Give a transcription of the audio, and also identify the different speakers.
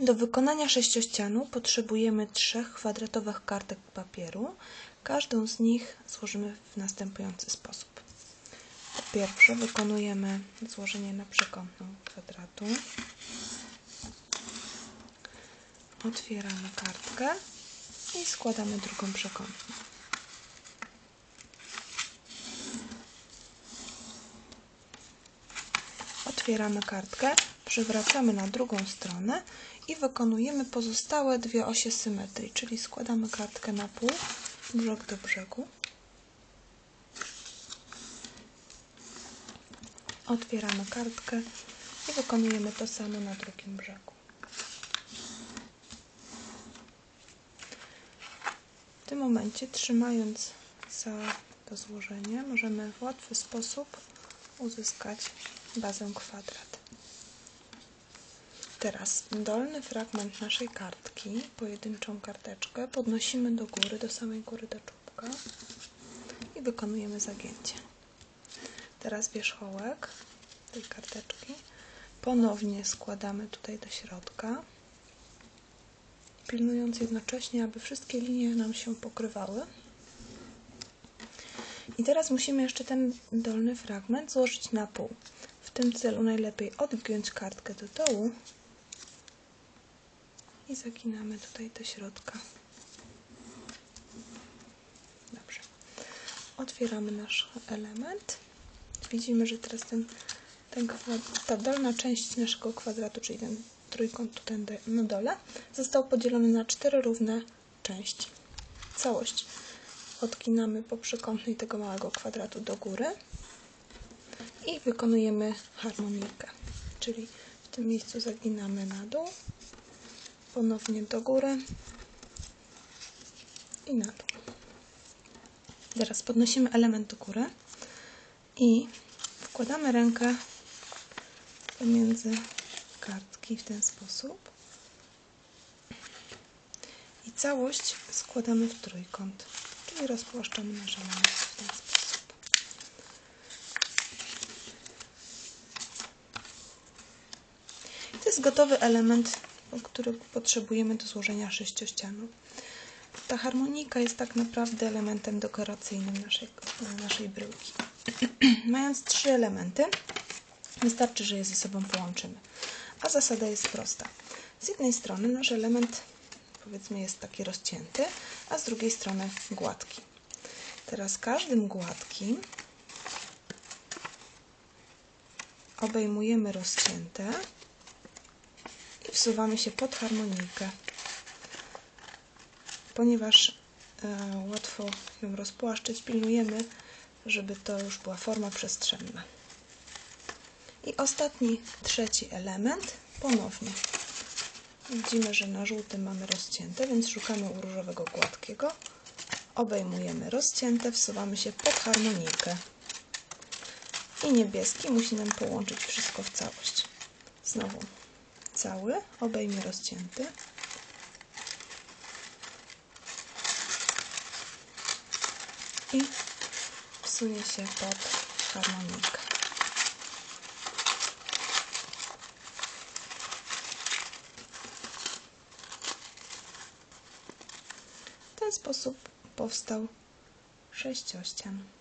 Speaker 1: Do wykonania sześciościanu potrzebujemy trzech kwadratowych kartek papieru. Każdą z nich złożymy w następujący sposób. Po pierwsze wykonujemy złożenie na przekątną kwadratu. Otwieramy kartkę i składamy drugą przekątną. Otwieramy kartkę, przewracamy na drugą stronę i wykonujemy pozostałe dwie osie symetrii, czyli składamy kartkę na pół, brzeg do brzegu. Otwieramy kartkę i wykonujemy to samo na drugim brzegu. W tym momencie, trzymając za to złożenie, możemy w łatwy sposób uzyskać bazę kwadrat. Teraz dolny fragment naszej kartki, pojedynczą karteczkę, podnosimy do góry, do samej góry do czubka i wykonujemy zagięcie. Teraz wierzchołek tej karteczki ponownie składamy tutaj do środka, pilnując jednocześnie, aby wszystkie linie nam się pokrywały. I teraz musimy jeszcze ten dolny fragment złożyć na pół. W tym celu najlepiej odgiąć kartkę do dołu i zaginamy tutaj do środka. Dobrze. Otwieramy nasz element. Widzimy, że teraz ten, ten ta dolna część naszego kwadratu, czyli ten trójkąt tutaj na dole, został podzielony na cztery równe części. Całość odginamy po przekątnej tego małego kwadratu do góry i wykonujemy harmonikę, czyli w tym miejscu zaginamy na dół, ponownie do góry i na dół. Teraz podnosimy element do góry i wkładamy rękę pomiędzy kartki w ten sposób i całość składamy w trójkąt, czyli rozpłaszczamy nasz w ten sposób. To jest gotowy element, który potrzebujemy do złożenia sześciościanu. Ta harmonika jest tak naprawdę elementem dekoracyjnym naszej, naszej bryłki. Mając trzy elementy, wystarczy, że je ze sobą połączymy. A zasada jest prosta. Z jednej strony nasz element powiedzmy jest taki rozcięty, a z drugiej strony gładki. Teraz każdym gładkim obejmujemy rozcięte wsuwamy się pod harmonijkę. Ponieważ e, łatwo ją rozpłaszczyć, pilnujemy, żeby to już była forma przestrzenna. I ostatni, trzeci element, ponownie. Widzimy, że na żółtym mamy rozcięte, więc szukamy u różowego gładkiego. Obejmujemy rozcięte, wsuwamy się pod harmonijkę. I niebieski musi nam połączyć wszystko w całość. Znowu cały, obejmie rozcięty. I wsunie się pod harmonikę. W ten sposób powstał sześciościan.